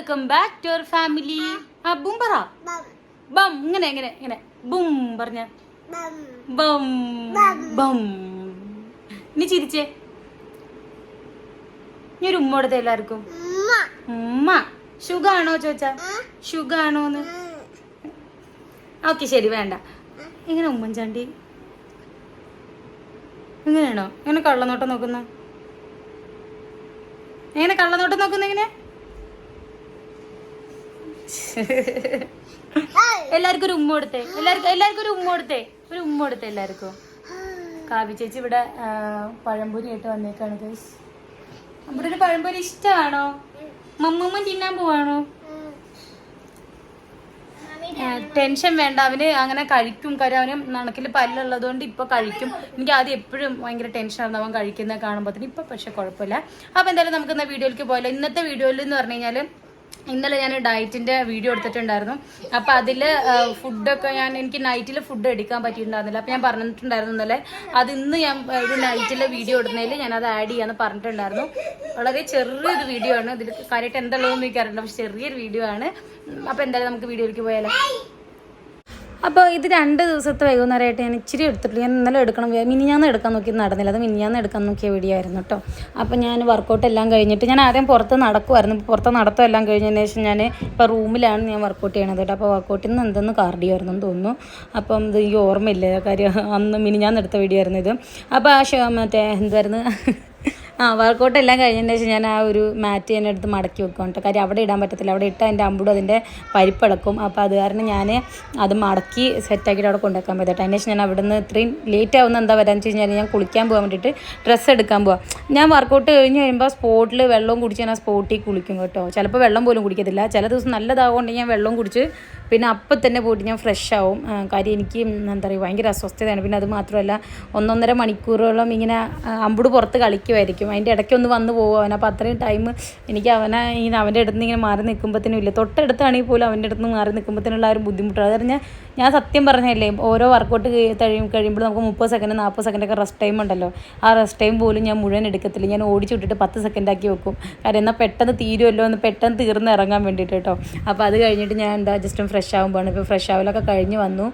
Welcome back to our family ആ. ബും പറ. ബം. ഇങ്ങനെ ഇങ്ങനെ ഇങ്ങനെ. ബും പറഞ്ഞ. ബം. ബം. നീ ചിരിച്ചേ. നീ ഒരു ഉമ്മ കൊടുത്ത എല്ലാവർക്കും. ഉമ്മ. സുഖാണോ ചോദിച്ചാ? സുഖാണോന്ന് ഓക്കെ ശരി വേണ്ട. എങ്ങനെ ഉമ്മൻചാണ്ടി? ഇങ്ങനെയാണോ എങ്ങനെ കള്ളനോട്ടം നോക്കുന്ന? എങ്ങനെ കള്ളനോട്ടം നോക്കുന്ന എങ്ങനെ എല്ലാവർക്കും ഒരു ഉമ്മ കൊടുത്തേ. എല്ലാവർക്കും എല്ലാവർക്കും ഒരു ഉമ്മ കൊടുത്തേ. ഒരു ഉമ്മ കൊടുത്തേ എല്ലാവർക്കും. കാവ്യ ചേച്ചി ഇവിടെ പഴംപൊരി ആയിട്ട് വന്നേക്കാണ് നമ്മുടെ പഴംപൊരി ഇഷ്ടമാണോ? മമ്മമ്മ തിന്നാൻ പോവാണോ? ടെൻഷൻ വേണ്ട. അവന് അങ്ങനെ കഴിക്കും. കാര്യം അവന് നണക്കിൽ പല്ലുള്ളത് കൊണ്ട് ഇപ്പൊ കഴിക്കും. എനിക്ക് ആദ്യം എപ്പോഴും ഭയങ്കര ടെൻഷനായിരുന്നു അവൻ കഴിക്കുന്നത് കാണുമ്പോൾ ഇപ്പൊ പക്ഷെ കുഴപ്പമില്ല. അപ്പൊ എന്തായാലും നമുക്ക് ഇന്ന വീഡിയോയിലേക്ക് പോയാലോ ഇന്നത്തെ വീഡിയോയിൽ എന്ന് പറഞ്ഞു കഴിഞ്ഞാൽ ഇന്നലെ ഞാൻ ഡയറ്റിന്റെ വീഡിയോ എടുത്തിട്ടുണ്ടായിരുന്നു. അപ്പൊ അതിൽ ഫുഡൊക്കെ ഞാൻ എനിക്ക് നൈറ്റിൽ ഫുഡ് എടുക്കാൻ പറ്റിയിട്ടുണ്ടായിരുന്നില്ല. അപ്പൊ ഞാൻ പറഞ്ഞിട്ടുണ്ടായിരുന്നു ഇന്നലെ അത് ഇന്ന് ഞാൻ ഒരു നൈറ്റിലെ വീഡിയോ ഇടുന്നതിൽ ഞാൻ അത് ആഡ് ചെയ്യാന്ന് പറഞ്ഞിട്ടുണ്ടായിരുന്നു. വളരെ ചെറിയൊരു വീഡിയോ ആണ്. ഇതിൽ കാര്യമായിട്ട് എന്തുള്ളതെന്ന് എനിക്കറിയില്ല പക്ഷെ ചെറിയൊരു വീഡിയോ ആണ്. അപ്പൊ എന്തായാലും നമുക്ക് വീഡിയോയിലേക്ക് പോയാലോ. അപ്പോൾ ഇത് രണ്ട് ദിവസത്തെ വൈകുന്നേരമായിട്ട് ഞാൻ ഇച്ചിരി എടുത്തിട്ടില്ല ഞാൻ ഇന്നലെ എടുക്കണം മിനിഞ്ഞാന്ന് എടുക്കാൻ നോക്കി നടന്നില്ല. അത് മിനിഞ്ഞാന്ന് എടുക്കാൻ നോക്കിയ വീഡിയോ ആയിരുന്നു കേട്ടോ. അപ്പോൾ ഞാൻ വർക്കൗട്ട് എല്ലാം കഴിഞ്ഞിട്ട് ഞാൻ ആദ്യം പുറത്ത് നടക്കുമായിരുന്നു പുറത്ത് നടത്തം എല്ലാം കഴിഞ്ഞതിന് ശേഷം ഞാൻ ഇപ്പോൾ റൂമിലാണ് ഞാൻ വർക്കൗട്ട് ചെയ്യണത് കേട്ടോ. അപ്പോൾ വർക്കൗട്ടിൽ നിന്ന് എന്തെന്ന് കാർഡിയോ ആയിരുന്നു തോന്നുന്നു. അപ്പം ഇത് ഈ ഓർമ്മയില്ല കാര്യം? അന്ന് മിനിഞ്ഞാന്ന് എടുത്ത വീഡിയോ ആയിരുന്നു ഇത്. അപ്പോൾ ആ മറ്റേ എന്തായിരുന്നു? ആ വർക്കൗട്ട് എല്ലാം കഴിഞ്ഞതിന് ശേഷം ഞാൻ ആ ഒരു മാറ്റ് ഞാൻ എടുത്ത് മടക്കി വെക്കും കേട്ടോ. കാര്യം അവിടെ ഇടാൻ പറ്റത്തില്ല. അവിടെ ഇട്ടാൽ എന്റെ അമ്പുടും അതിന്റെ പരിപ്പടക്കും അപ്പോൾ അത് കാരണം ഞാൻ അത് മടക്കി സെറ്റാക്കിയിട്ട് അവിടെ കൊണ്ടുവെക്കാൻ പറ്റും കേട്ടോ. അതിന് ശേഷം ഞാൻ അവിടെ നിന്ന് ഇത്രയും ലേറ്റ് ആവുന്ന എന്താ വരാന്ന് വെച്ച് കഴിഞ്ഞാൽ ഞാൻ കുളിക്കാൻ പോകാൻ വേണ്ടിയിട്ട് ഡ്രസ്സ് എടുക്കാൻ പോവാം. ഞാൻ വർക്കൗട്ട് കഴിഞ്ഞ് കഴിയുമ്പോൾ സ്പോട്ടിൽ വെള്ളവും കുടിച്ച് ഞാൻ സ്പോട്ടിൽ കുളിക്കും കേട്ടോ. ചിലപ്പോൾ വെള്ളം പോലും കുടിക്കത്തില്ല. ചില ദിവസം നല്ലതാകൊണ്ട് ഞാൻ വെള്ളം കുടിച്ച് പിന്നെ അപ്പം തന്നെ പോയിട്ട് ഞാൻ ഫ്രഷ് ആവും. കാര്യം എനിക്ക് എന്താ പറയുക ഭയങ്കര അസ്വസ്ഥതയാണ്. പിന്നെ അത് മാത്രമല്ല ഒന്നൊന്നര മണിക്കൂറോളം ഇങ്ങനെ അമ്പുട് പുറത്ത് കളിക്കുമായിരിക്കും അതിന്റെ ഇടയ്ക്ക് ഒന്ന് വന്ന് പോകും. അവൻ അപ്പോൾ അത്രയും ടൈം എനിക്ക് അവനെ ഇങ്ങനെ അവന്റെ അടുത്ത് നിന്ന് ഇങ്ങനെ മാറി നിൽക്കുമ്പോഴത്തേനും ഇല്ല. തൊട്ടടുത്താണെങ്കിൽ പോലും അവന്റെ അടുത്ത് നിന്ന് മാറി നിൽക്കുമ്പോഴത്തേനുള്ള ആ ഒരു ബുദ്ധിമുട്ടാണ് അത് പറഞ്ഞാൽ ഞാൻ സത്യം പറഞ്ഞല്ലേ ഓരോ വർക്കൗട്ട് കഴിയും കഴിയുമ്പോൾ നമുക്ക് മുപ്പത് സെക്കൻഡ് നാൽപ്പത് സെക്കൻഡൊക്കെ റെസ്റ്റ് ടൈം ഉണ്ടല്ലോ. ആ റെസ്റ്റ് ടൈം പോലും ഞാൻ മുഴുവൻ എടുക്കത്തില്ല. ഞാൻ ഓടിച്ചു വിട്ടിട്ട് പത്ത് സെക്കൻഡാക്കി വെക്കും. കാര്യം എന്നാൽ പെട്ടെന്ന് തീരുമല്ലോ എന്ന് പെട്ടെന്ന് തീർന്ന് ഇറങ്ങാൻ വേണ്ടിയിട്ട് കേട്ടോ. അപ്പോൾ അത് കഴിഞ്ഞിട്ട് ഞാൻ എന്താ ജസ്റ്റ് ഫ്രഷ് ആകുമ്പോൾ ഇപ്പോൾ ഫ്രഷ് ആവലൊക്കെ കഴിഞ്ഞ് വന്നു.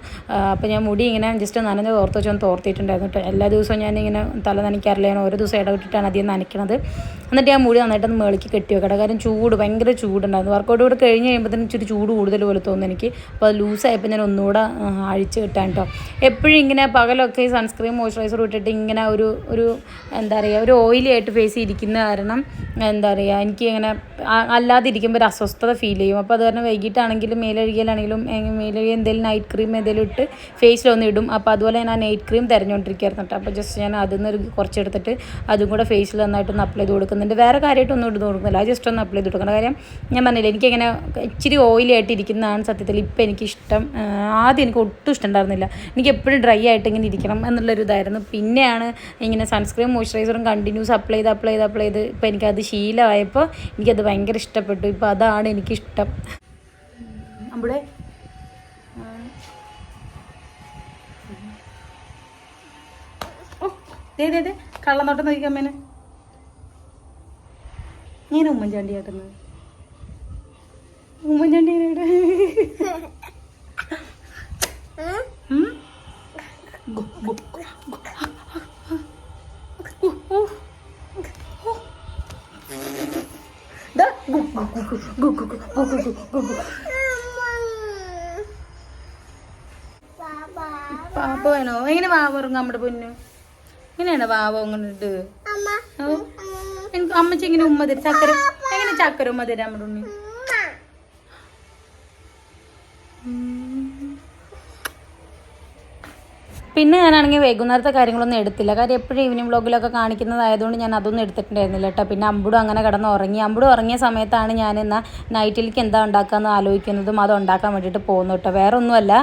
അപ്പോൾ ഞാൻ മുടി ഇങ്ങനെ ജസ്റ്റ് നനഞ്ഞ് തോർത്ത് വെച്ചൊന്ന് തോർത്തിട്ടുണ്ടായിരുന്നു കേട്ടോ. എല്ലാ ദിവസവും ഞാൻ ഇങ്ങനെ തല നനയ്ക്കാറില്ല. ഞാൻ ഓരോ ദിവസം ഇടവിട്ടിട്ടാണ് അധികം നനയ്ക്കണത്. എന്നിട്ട് ഞാൻ മുടി നന്നായിട്ടൊന്ന് മേളിക്ക് കെട്ടി വെക്കട്ടെ കാരണം ചൂട് ഭയങ്കര ചൂടുണ്ടായിരുന്നു. വർക്കൗട്ട് കൂടെ കഴിഞ്ഞ് കഴിയുമ്പോഴത്തേനും ഇച്ചിരി ചൂട് കൂടുതൽ പോലെ തോന്നുന്നു എനിക്ക്. അപ്പോൾ അത് ലൂസായപ്പോൾ ഞാൻ ഒന്നുകൂടെ അഴിച്ച് കിട്ടാൻ കേട്ടോ എപ്പോഴും ഇങ്ങനെ പകലൊക്കെ ഈ സൺസ്ക്രീൻ മോയ്സ്ചറൈസർ ഇട്ടിട്ട് ഇങ്ങനെ ഒരു ഒരു എന്താ പറയുക ഒരു ഓയിലി ആയിട്ട് ഫേസ് ചെയ്തിരിക്കുന്ന കാരണം എന്താ പറയുക എനിക്ക് ഇങ്ങനെ അല്ലാതെ ഇരിക്കുമ്പോൾ ഒരു അസ്വസ്ഥത ഫീൽ ചെയ്യും. അപ്പോൾ അത് കാരണം വൈകിട്ടാണെങ്കിലും മേലഴുകിയാലാണെങ്കിലും മേലഴുകിയ എന്തെങ്കിലും നൈറ്റ് ക്രീം എന്തെങ്കിലും ഇട്ട് ഫേസിലൊന്ന് ഇടും. അപ്പോൾ അതുപോലെ ഞാൻ ആ നൈറ്റ് ക്രീം തിരഞ്ഞുകൊണ്ടിരിക്കുകയായിരുന്നു കേട്ടോ അപ്പോൾ ജസ്റ്റ് ഞാൻ അതിൽ നിന്ന് കുറച്ചെടുത്തിട്ട് അതും കൂടെ ഫേസിൽ നന്നായിട്ടൊന്ന് അപ്ലൈ ചെയ്ത് കൊടുക്കുന്നുണ്ട്. വേറെ കാര്യമായിട്ടൊന്നും ഇടുന്നു കൊടുക്കുന്നില്ല. ജസ്റ്റ് ഒന്ന് അപ്ലൈ ചെയ്ത് കൊടുക്കണം. കാര്യം ഞാൻ പറഞ്ഞില്ല എനിക്കിങ്ങനെ ഇച്ചിരി ഓയിലി ആയിട്ട് ഇരിക്കുന്നതാണ് സത്യത്തിൽ ഇപ്പം എനിക്കിഷ്ടം. ആദ്യം എനിക്ക് ഒട്ടും ഇഷ്ടം ഉണ്ടായിരുന്നില്ല എനിക്ക് എപ്പോഴും ഡ്രൈ ആയിട്ട് ഇങ്ങനെ ഇരിക്കണം എന്നുള്ളൊരു ഇതായിരുന്നു. പിന്നെയാണ് ഇങ്ങനെ സൺസ്ക്രീം മോയ്സ്ചറൈസറും കണ്ടിന്യൂസ് അപ്ലൈ ചെയ്ത് അപ്ലൈ ചെയ്ത് അപ്ലൈ ചെയ്ത് ഇപ്പം എനിക്കത് ശീലമായപ്പോൾ എനിക്കത് ഭയങ്കര ഇഷ്ടപ്പെട്ടു. ഇപ്പോൾ അതാണ് എനിക്കിഷ്ടം. നമ്മുടെ ദേ ദേ ദേ കള്ളനോട്ടം ഇങ്ങനെ ഉമ്മൻചാണ്ടി ആക്കുന്നത് ഉമ്മൻചാണ്ടി പാപ്പ വേണോ എങ്ങനെ വാവ ഉറങ്ങാൻ നമ്മുടെ പൊന്നു എങ്ങനെയാണ് വാവ അങ്ങനെ ഇട്ട് എനിക്ക് അമ്മച്ചി എങ്ങനെ ഉമ്മ തരും? ചക്കര എങ്ങനെ ചക്കര ഉമ്മ നമ്മുടെ ഉണ്ണി പിന്നെ ഞാനാണെങ്കിൽ വൈകുന്നേരത്തെ കാര്യങ്ങളൊന്നും എടുത്തില്ല. കാര്യം എപ്പോഴും ഈവനിങ് വ്ളോഗിലൊക്കെ കാണിക്കുന്നതായതുകൊണ്ട് ഞാൻ അതൊന്നും എടുത്തിട്ടുണ്ടായിരുന്നില്ല കേട്ടോ. പിന്നെ അമ്പുടും അങ്ങനെ കിടന്ന് ഉറങ്ങി. അമ്പുടും ഉറങ്ങിയ സമയത്താണ് ഞാൻ എന്നാൽ നൈറ്റിലേക്ക് എന്താ ഉണ്ടാക്കാമെന്ന് ആലോചിക്കുന്നതും അത് ഉണ്ടാക്കാൻ വേണ്ടിയിട്ട് പോകുന്നു കേട്ടോ. വേറെ ഒന്നുമല്ല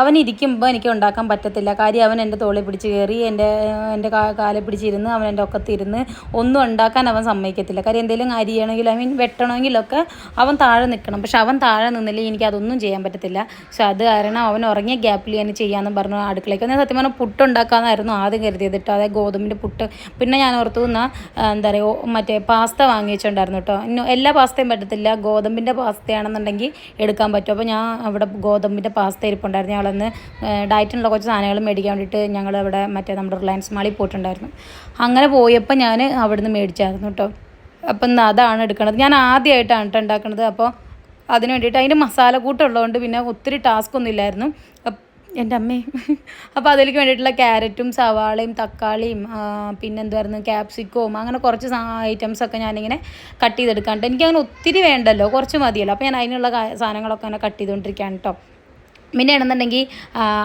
അവൻ ഇരിക്കുമ്പോൾ എനിക്ക് ഉണ്ടാക്കാൻ പറ്റത്തില്ല. കാര്യം അവൻ എന്റെ തോളിൽ പിടിച്ച് കയറി എന്റെ എന്റെ കാലെ പിടിച്ചിരുന്ന് അവൻ എന്റെ ഒക്കത്തിരുന്ന് ഒന്നും ഉണ്ടാക്കാൻ അവൻ സമ്മതിക്കത്തില്ല. കാര്യം എന്തെങ്കിലും അരിയണമെങ്കിൽ ഐ മീൻ വെട്ടണമെങ്കിലൊക്കെ അവൻ താഴെ നിൽക്കണം. പക്ഷെ അവൻ താഴെ നിന്നില്ലെങ്കിൽ എനിക്ക് അതൊന്നും ചെയ്യാൻ പറ്റത്തില്ല. പക്ഷെ അത് കാരണം അവൻ ഉറങ്ങിയ ഗ്യാപ്പിൽ ഞാൻ ചെയ്യാമെന്ന് പറഞ്ഞു അടുക്കളയ്ക്ക് ഉണ്ടാക്കുന്നത് സത്യം പറഞ്ഞാൽ പുട്ട് ഉണ്ടാക്കാമെന്നായിരുന്നു ആദ്യം കരുതിയത് കേട്ടോ അതായത് ഗോതമ്പിന്റെ പുട്ട്. പിന്നെ ഞാൻ ഓർത്തു എന്നാൽ എന്താ പറയുക മറ്റേ പാസ്ത വാങ്ങിച്ചിട്ടുണ്ടായിരുന്നു കേട്ടോ ഇന്നും എല്ലാ പാസ്തയും പറ്റത്തില്ല. ഗോതമ്പിന്റെ പാസ്തയാണെന്നുണ്ടെങ്കിൽ എടുക്കാൻ പറ്റും. അപ്പോൾ ഞാൻ അവിടെ ഗോതമ്പിന്റെ പാസ്ത ഇരിപ്പുണ്ടായിരുന്നു. ഞങ്ങളന്ന് ഡയറ്റിനുള്ള കുറച്ച് സാധനങ്ങൾ മേടിക്കാൻ വേണ്ടിയിട്ട് ഞങ്ങൾ അവിടെ മറ്റേ നമ്മുടെ റിലയൻസ് മാളിൽ പോയിട്ടുണ്ടായിരുന്നു. അങ്ങനെ പോയപ്പോൾ ഞാൻ അവിടുന്ന് മേടിച്ചായിരുന്നു കേട്ടോ അപ്പം അതാണ് എടുക്കുന്നത് ഞാൻ ആദ്യമായിട്ടാണ് കേട്ടോ ഉണ്ടാക്കുന്നത് അപ്പോൾ അതിന് വേണ്ടിയിട്ട് അതിന്റെ മസാല കൂട്ടുള്ളതുകൊണ്ട് പിന്നെ ഒത്തിരി ടാസ്ക് ഒന്നും ഇല്ലായിരുന്നു. എന്റെ അമ്മേ അപ്പോൾ അതിലേക്ക് വേണ്ടിയിട്ടുള്ള ക്യാരറ്റും സവാളയും തക്കാളിയും പിന്നെന്തായിരുന്നു ക്യാപ്സിക്കവും അങ്ങനെ കുറച്ച് ഐറ്റംസ് ഒക്കെ ഞാനിങ്ങനെ കട്ട് ചെയ്തെടുക്കാണ്ട്. എനിക്കങ്ങനെ ഒത്തിരി വേണ്ടല്ലോ. കുറച്ച് മതിയല്ലോ. അപ്പോൾ ഞാൻ അതിനുള്ള സാധനങ്ങളൊക്കെ അങ്ങനെ കട്ട് ചെയ്തുകൊണ്ടിരിക്കുകയാണ് കേട്ടോ പിന്നെ ആണെന്നുണ്ടെങ്കിൽ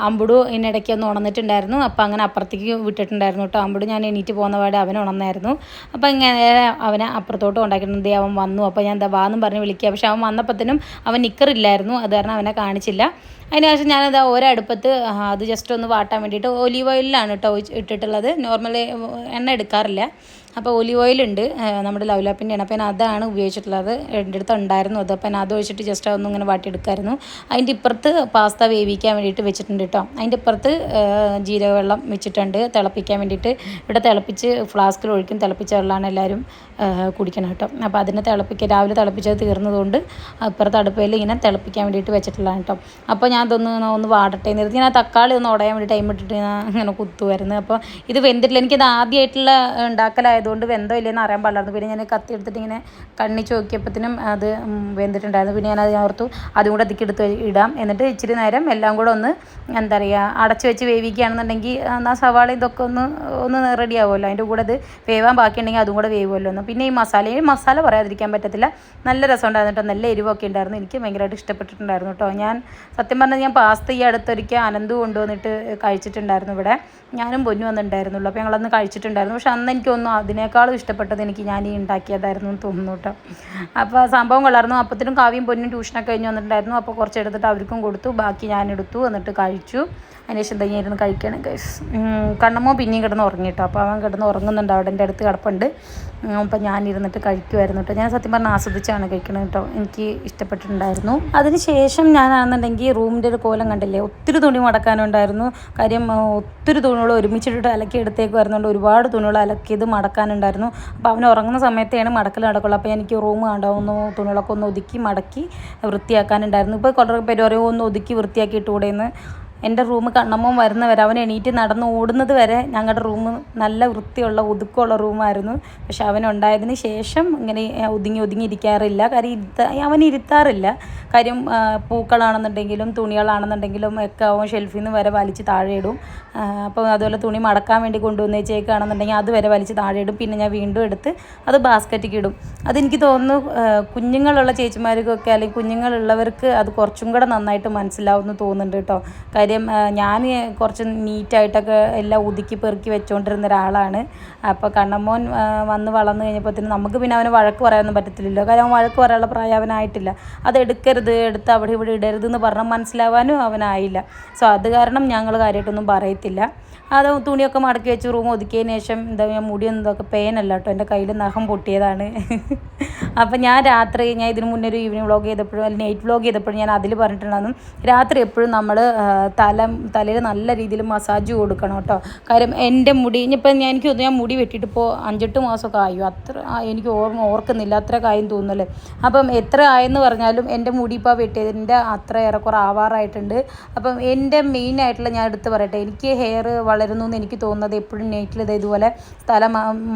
അമ്പുടു ഇതിനിടയ്ക്ക് ഒന്ന് ഉണർന്നിട്ടുണ്ടായിരുന്നു. അപ്പോൾ അങ്ങനെ അപ്പുറത്തേക്ക് വിട്ടിട്ടുണ്ടായിരുന്നു കേട്ടോ. അമ്പുടു ഞാൻ എണീറ്റ് പോകുന്ന പാടെ അവൻ ഉണന്നായിരുന്നു അപ്പോൾ ഇങ്ങനെ അവനെ അപ്പുറത്തോട്ട് ഉണ്ടാക്കിയിട്ടുണ്ട് അവൻ വന്നു. അപ്പോൾ ഞാൻ എന്താ വാന്നും പറഞ്ഞ് വിളിക്കുക. പക്ഷെ അവൻ വന്നപ്പോഴത്തേനും അവൻ നിക്കറില്ലായിരുന്നു. അത് കാരണം അവനെ കാണിച്ചില്ല. അതിനുശേഷം ഒരടുപ്പത്ത് അടുപ്പത്ത് അത് ജസ്റ്റ് ഒന്ന് വാട്ടാൻ വേണ്ടിയിട്ട് ഒലീവ് ഓയിലാണ് കേട്ടോ ഇട്ടിട്ടുള്ളത്. നോർമലി എണ്ണ എടുക്കാറില്ല. അപ്പോൾ ഒലിവ് ഓയിലുണ്ട് നമ്മുടെ ലവ്ലാപ്പിന്റെ ആണ് അപ്പോൾ ഞാൻ അതാണ് ഉപയോഗിച്ചിട്ടുള്ളത്. എന്റെ അടുത്ത് ഉണ്ടായിരുന്നു അത്. അപ്പോൾ ഞാൻ അത് ഒഴിച്ചിട്ട് ജസ്റ്റ് അതൊന്നും ഇങ്ങനെ വാട്ടിയെടുക്കായിരുന്നു. അതിന്റെ ഇപ്പുറത്ത് പാസ്ത വേവിക്കാൻ വേണ്ടിയിട്ട് വെച്ചിട്ടുണ്ട് കേട്ടോ അതിന്റെ ഇപ്പുറത്ത് ജീരകവെള്ളം വെച്ചിട്ടുണ്ട്. തിളപ്പിക്കാൻ വേണ്ടിയിട്ട്. ഇവിടെ തിളപ്പിച്ച് ഫ്ലാസ്കിൽ ഒഴിക്കും. തിളപ്പിച്ച വെള്ളമാണ് എല്ലാവരും കുടിക്കണം കേട്ടോ അപ്പോൾ അതിനെ തിളപ്പിക്കുക രാവിലെ തിളപ്പിച്ചത് തീർന്നതുകൊണ്ട് ഇപ്പുറത്ത് അടുപ്പയിൽ ഇങ്ങനെ തിളപ്പിക്കാൻ വേണ്ടിയിട്ട് വെച്ചിട്ടുള്ളതാണ് കേട്ടോ അപ്പോൾ ഞാൻ ഇതൊന്ന് ഒന്ന് വാടട്ടെ നിർത്തി ഞാൻ തക്കാളി ഒന്ന് ഉടയാൻ വേണ്ടി ടൈം ഇട്ടിട്ട് ഞാൻ ഇങ്ങനെ കുത്തുമായിരുന്നു അപ്പോൾ ഇത് വെന്തിട്ടില്ല. എനിക്കിത് ആദ്യമായിട്ടുള്ള ഉണ്ടാക്കലായതുകൊണ്ട് വെന്തോ ഇല്ലെന്ന് അറിയാൻ പാടില്ലായിരുന്നു. പിന്നെ ഞാൻ കത്തി എടുത്തിട്ട് ഇങ്ങനെ കണ്ണി നോക്കിയപ്പോഴത്തേനും അത് വെന്തിട്ടുണ്ടായിരുന്നു. പിന്നെ ഞാൻ അത് ഓർത്തു അതും കൂടെ അതിക്ക് എടുത്ത് ഇടാം. എന്നിട്ട് ഇച്ചിരി നേരം എല്ലാം കൂടെ ഒന്ന് എന്താ പറയുക അടച്ചു വെച്ച് വേവിക്കുകയാണെന്നുണ്ടെങ്കിൽ എന്നാൽ സവാള ഇതൊക്കെ ഒന്ന് ഒന്ന് റെഡി ആവുമല്ലോ. അതിന്റെ കൂടെ അത് വേവാൻ ബാക്കിയുണ്ടെങ്കിൽ അതും കൂടെ വേവുമല്ലോ എന്ന്. പിന്നെ ഈ മസാല ഈ മസാല പറയാതിരിക്കാൻ പറ്റത്തില്ല. നല്ല രസം ഉണ്ടായിരുന്നു നല്ല എരിവൊക്കെ ഉണ്ടായിരുന്നു. എനിക്ക് ഭയങ്കരമായിട്ട് ഇഷ്ടപ്പെട്ടിട്ടുണ്ടായിരുന്നു കേട്ടോ. ഞാൻ സത്യം പറഞ്ഞാൽ ഞാൻ പാസ്ത ഈ അടുത്തൊരിക്കൽ അനന്തു കൊണ്ടുവന്നിട്ട് കഴിച്ചിട്ടുണ്ടായിരുന്നു ഇവിടെ. ഞാനും പൊന്നു വന്നിട്ടുണ്ടായിരുന്നുള്ളൂ. അപ്പോൾ ഞങ്ങളന്ന് കഴിച്ചിട്ടുണ്ടായിരുന്നു. പക്ഷെ അന്ന് എനിക്കൊന്നും തോന്നുന്നു അതിനേക്കാളും ഇഷ്ടപ്പെട്ടത് എനിക്ക് ഞാൻ ഈ ഉണ്ടാക്കിയതായിരുന്നു എന്ന് തോന്നുന്നു കേട്ടോ. അപ്പോൾ സംഭവം കൊള്ളായിരുന്നു. അപ്പത്തിനും കാവ്യം പൊന്നും ട്യൂഷനൊക്കെ കഴിഞ്ഞ് വന്നിട്ടുണ്ടായിരുന്നു. അപ്പോൾ കുറച്ച് എടുത്തിട്ട് അവർക്കും കൊടുത്തു. ബാക്കി ഞാൻ എടുത്തു. എന്നിട്ട് കഴിച്ചു. അതിനുശേഷം തന്നെ ഇരുന്ന് കഴിക്കണം ഗൈസ് കണ്ണമ്മോ പിന്നെയും കിടന്ന് ഉറങ്ങിട്ടോ അപ്പോൾ അവൻ കിടന്ന് ഉറങ്ങുന്നുണ്ട്. അവിടെ എന്റെ അടുത്ത് കിടപ്പുണ്ട്. അപ്പം ഇരുന്നിട്ട് കഴിക്കുമായിരുന്നു കേട്ടോ. ഞാൻ സത്യം പറഞ്ഞാൽ ആസ്വദിച്ചാണ് കഴിക്കണത് കേട്ടോ. എനിക്ക് ഇഷ്ടപ്പെട്ടിട്ടുണ്ടായിരുന്നു. അതിന് ശേഷം ഞാനാണെന്നുണ്ടെങ്കിൽ റൂമിന്റെ ഒരു കോലം കണ്ടില്ലേ? ഒത്തിരി തുണി മടക്കാനുണ്ടായിരുന്നു. കാര്യം ഒത്തിരി തുണികൾ ഒരുമിച്ചിട്ടിട്ട് അലക്കി എടുത്തേക്ക് വരുന്നുണ്ട് ഒരുപാട് തുണികൾ അലക്കിയത് മടക്കാനുണ്ടായിരുന്നു. അപ്പോൾ അവൻ ഉറങ്ങുന്ന സമയത്താണ് മടക്കൽ നടക്കുള്ളൂ. അപ്പോൾ എനിക്ക് റൂം കണ്ടാവുന്നു തുണികളൊക്കെ ഒന്ന് ഒതുക്കി മടക്കി വൃത്തിയാക്കാനുണ്ടായിരുന്നു. ഇപ്പോൾ കുറേ പേര് ഒരേ ഒന്ന് ഒതുക്കി വൃത്തിയാക്കി ഇട്ടുകൂടെ എന്ന് എന്റെ റൂം വരുന്ന വരെ അവൻ എണീറ്റ് നടന്ന് ഓടുന്നത് വരെ ഞങ്ങളുടെ റൂം നല്ല വൃത്തിയുള്ള ഒതുക്കമുള്ള റൂമായിരുന്നു പക്ഷെ അവൻ ഉണ്ടായതിന് ശേഷം ഇങ്ങനെ ഒതുങ്ങി ഒതുങ്ങി ഇരിക്കാറില്ല. കാര്യം ഇരുത്ത അവൻ ഇരുത്താറില്ല. കാര്യം പൂക്കളാണെന്നുണ്ടെങ്കിലും തുണികളാണെന്നുണ്ടെങ്കിലും ഒക്കെ അവൻ ഷെൽഫിൽ നിന്ന് വരെ വലിച്ച് താഴെ ഇടും അപ്പോൾ അതുപോലെ തുണി മടക്കാൻ വേണ്ടി കൊണ്ടുവന്ന് വെച്ചേക്കാണെന്നുണ്ടെങ്കിൽ അത് വരെ വലിച്ച് താഴെ ഇടും പിന്നെ ഞാൻ വീണ്ടും എടുത്ത് അത് ബാസ്ക്കറ്റിൽ ഇടും. അതെനിക്ക് തോന്നുന്നു കുഞ്ഞുങ്ങളുള്ള ചേച്ചിമാർക്കൊക്കെ അല്ലെങ്കിൽ കുഞ്ഞുങ്ങളുള്ളവർക്ക് അത് കുറച്ചും കൂടെ നന്നായിട്ട് മനസ്സിലാവുമെന്ന് തോന്നുന്നുണ്ട് കേട്ടോ. കാര്യം ഞാൻ കുറച്ച് നീറ്റായിട്ടൊക്കെ എല്ലാം ഒതുക്കി പെറുക്കി വെച്ചുകൊണ്ടിരുന്ന ഒരാളാണ്. അപ്പോൾ കണ്ണമ്മോൻ വന്ന് വളർന്നു കഴിഞ്ഞപ്പോഴത്തേനും നമുക്ക് പിന്നെ അവന് വഴക്ക് പറയാനൊന്നും പറ്റത്തില്ലല്ലോ. കാര്യം അവൻ വഴക്ക് പറയാനുള്ള പ്രായം അവനായിട്ടില്ല. അത് എടുക്കരുത് എടുത്ത് അവിടെ ഇവിടെ ഇടരുത് എന്ന് പറഞ്ഞാൽ മനസ്സിലാവാനും അവനായില്ല. സോ അത് കാരണം ഞങ്ങൾ കാര്യമായിട്ടൊന്നും പറയത്തില്ല. അത് തുണിയൊക്കെ മടക്കി വെച്ച് റൂം ഒതുക്കിയതിന് ശേഷം എന്താ ഞാൻ മുടിയൊന്നും ഇതൊക്കെ പേനല്ല കേട്ടോ. എന്റെ കയ്യിൽ നഖം പൊട്ടിയതാണ്. അപ്പം ഞാൻ രാത്രി ഞാൻ ഇതിന് മുന്നേ ഒരു ഈവനിങ് വ്ളോഗ് ചെയ്തപ്പോഴും അല്ലെങ്കിൽ നൈറ്റ് വ്ളോഗ് ചെയ്തപ്പോഴും ഞാൻ അതിൽ പറഞ്ഞിട്ടുണ്ടായിരുന്നു രാത്രി എപ്പോഴും നമ്മൾ തല തലയിൽ നല്ല രീതിയിൽ മസാജ് കൊടുക്കണം കേട്ടോ. കാര്യം എന്റെ മുടി ഇനിയിപ്പം ഞാൻ എനിക്ക് തോന്നുന്നു ഞാൻ മുടി വെട്ടിയിട്ട് ഇപ്പോൾ അഞ്ചെട്ട് മാസമൊക്കെ ആയോ? അത്ര എനിക്ക് ഓർമ്മ ഓർക്കുന്നില്ല. അത്ര കാര്യം തോന്നുന്നല്ലേ? അപ്പം എത്ര ആയെന്ന് പറഞ്ഞാലും എന്റെ മുടി ഇപ്പോൾ വെട്ടിയതിന്റെ അത്ര ഏറെക്കുറെ ആവാറായിട്ടുണ്ട്. അപ്പം എന്റെ മെയിൻ ആയിട്ടുള്ള ഞാൻ എടുത്ത് പറയട്ടെ. എനിക്ക് ഹെയർ വളരുന്നു എന്ന് എനിക്ക് തോന്നുന്നത് എപ്പോഴും നൈറ്റിൽ ഇതേ ഇതുപോലെ തല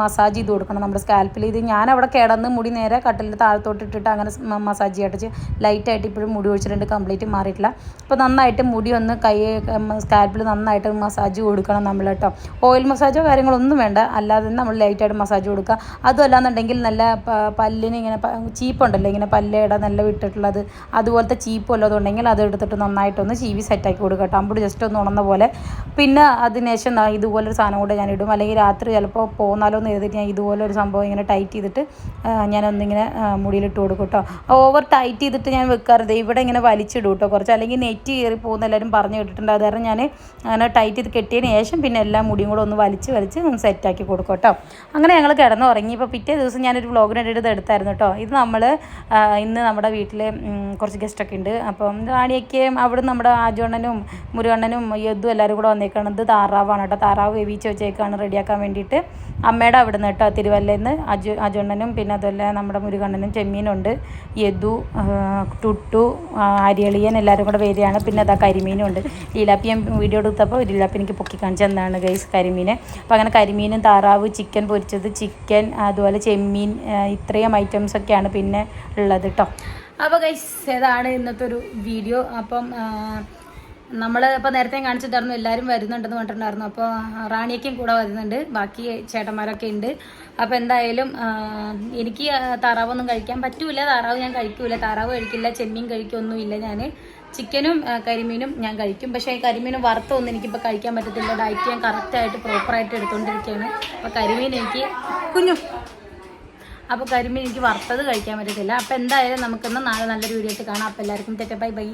മസാജ് ചെയ്ത് കൊടുക്കണം. നമ്മുടെ സ്കാൽപ്പിൽ ഇത് ഞാൻ അവിടെ കിടന്ന് മുടി നേരെ കട്ടിലിന്റെ താഴത്തോട്ട് ഇട്ടിട്ട് അങ്ങനെ മസാജ് ചെയ്തിട്ട് ലൈറ്റായിട്ട് ഇപ്പോഴും മുടി ഒഴിച്ചിട്ടുണ്ട് കംപ്ലീറ്റ് മാറിയിട്ടില്ല. അപ്പോൾ നന്നായിട്ട് മുടി ഒന്ന് കൈ സ്കാൽപ്പിൽ നന്നായിട്ട് മസാജ് കൊടുക്കണം നമ്മൾ കേട്ടോ. ഓയിൽ മസാജോ കാര്യങ്ങളൊന്നും വേണ്ട. അല്ലാതെ നമ്മൾ ലൈറ്റായിട്ട് മസാജ് കൊടുക്കുക. അതും അല്ലാന്നുണ്ടെങ്കിൽ നല്ല പല്ലിന് ഇങ്ങനെ ചീപ്പുണ്ടല്ലോ ഇങ്ങനെ പല്ലയുടെ നല്ല വിട്ടിട്ടുള്ളത്. അതുപോലത്തെ ചീപ്പ് വല്ലതുണ്ടെങ്കിൽ അത് എടുത്തിട്ട് നന്നായിട്ടൊന്ന് ചീവി സെറ്റാക്കി കൊടുക്കുക കേട്ടോ. അമ്പൂട് ജസ്റ്റ് ഒന്ന് ഉണന്ന പോലെ. പിന്നെ അതിനുശേഷം ഇതുപോലൊരു സാധനം കൂടെ ഞാൻ ഇടും അല്ലെങ്കിൽ രാത്രി ചിലപ്പോൾ പോന്നാലോ എന്ന് എഴുതിയിട്ട് ഞാൻ ഇതുപോലൊരു സംഭവം ഇങ്ങനെ ടൈറ്റ് ചെയ്തിട്ട് ഞാനൊന്നിങ്ങനെ ആ, മുടിയിലിട്ട് കൊടുക്കും കേട്ടോ ഓവർ ടൈറ്റ് ചെയ്തിട്ട് ഞാൻ വെക്കാറുണ്ട് ഇവിടെ ഇങ്ങനെ വലിച്ചിടും കേട്ടോ കുറച്ച്. അല്ലെങ്കിൽ നെറ്റ് കയറി പോകുന്ന എല്ലാവരും പറഞ്ഞു കേട്ടിട്ടുണ്ട്. അത് കാരണം ഞാൻ അങ്ങനെ ടൈറ്റ് ചെയ്ത് കെട്ടിയതിന് ശേഷം പിന്നെ എല്ലാ മുടിയും കൂടെ ഒന്ന് വലിച്ച് വലിച്ച് സെറ്റാക്കി കൊടുക്കും കേട്ടോ അങ്ങനെ ഞങ്ങൾ കിടന്ന് ഉറങ്ങി ഇപ്പോൾ പിറ്റേ ദിവസം ഞാനൊരു വ്ളോഗിന് ഇത് എടുത്തായിരുന്നു കേട്ടോ ഇത് നമ്മൾ ഇന്ന് നമ്മുടെ വീട്ടിൽ കുറച്ച് ഗസ്റ്റൊക്കെ ഉണ്ട്. അപ്പം റാണിയൊക്കെ അവിടെ നമ്മുടെ ആജോണ്ണനും മുരുകണ്ണനും യദ്ദും എല്ലാവരും കൂടെ വന്നേക്കാണ്. ഇത് താറാവാണ് കേട്ടോ താറാവ് വേവിച്ച് വെച്ചേക്കാണ്. റെഡിയാക്കാൻ വേണ്ടിയിട്ട് അമ്മയുടെ അവിടെ നിന്ന് കേട്ടോ തിരുവല്ലയിൽ നിന്ന് അജു അജുണ്ണനും പിന്നെ അതുപോലെ നമ്മുടെ മുരുകണ്ണനും ചെമ്മീനുണ്ട്. യദു ടുട്ടു ആര്യളിയൻ എല്ലാവരും കൂടെ വരികയാണ്. പിന്നെ അതാ കരിമീനും ഉണ്ട് ലീലാപ്പി ഞാൻ വീഡിയോ എടുത്തപ്പോൾ ലീലാപ്പി എനിക്ക് പൊക്കി കാണിച്ചു തന്നതാണ് ഗൈസ് കരിമീനെ. അപ്പോൾ അങ്ങനെ കരിമീനും താറാവ് ചിക്കൻ പൊരിച്ചത് ചിക്കൻ അതുപോലെ ചെമ്മീൻ ഇത്രയും ഐറ്റംസ് ഒക്കെയാണ് പിന്നെ ഉള്ളത് കേട്ടോ അപ്പോൾ ഗൈസ് ഇതാണ് ഇന്നത്തെ ഒരു വീഡിയോ. അപ്പം നമ്മൾ ഇപ്പോൾ നേരത്തെ കാണിച്ചിട്ടായിരുന്നു എല്ലാവരും വരുന്നുണ്ടെന്ന് പറഞ്ഞിട്ടുണ്ടായിരുന്നു. അപ്പോൾ റാണിയൊക്കെയും കൂടെ വരുന്നുണ്ട്. ബാക്കി ചേട്ടന്മാരൊക്കെ ഉണ്ട്. അപ്പോൾ എന്തായാലും എനിക്ക് താറാവൊന്നും കഴിക്കാൻ പറ്റൂല. താറാവ് ഞാൻ കഴിക്കൂല. താറാവ് കഴിക്കില്ല ചെമ്മീൻ കഴിക്കൊന്നുമില്ല ഞാൻ ചിക്കനും കരിമീനും ഞാൻ കഴിക്കും. പക്ഷേ കരിമീനും വറുത്തൊന്നും എനിക്കിപ്പോൾ കഴിക്കാൻ പറ്റത്തില്ല. ഡയറ്റ് ഞാൻ കറക്റ്റായിട്ട് പ്രോപ്പറായിട്ട് എടുത്തുകൊണ്ടിരിക്കുകയാണ് അപ്പോൾ കരിമീൻ എനിക്ക് കുഞ്ഞു. അപ്പോൾ കരിമീൻ എനിക്ക് വറുത്തത് കഴിക്കാൻ പറ്റത്തില്ല. അപ്പോൾ എന്തായാലും നമുക്കൊന്ന് നാളെ നല്ലൊരു വീഡിയോ ആയിട്ട് കാണാം. അപ്പോൾ എല്ലാവർക്കും തെറ്റ ബൈ ബൈ.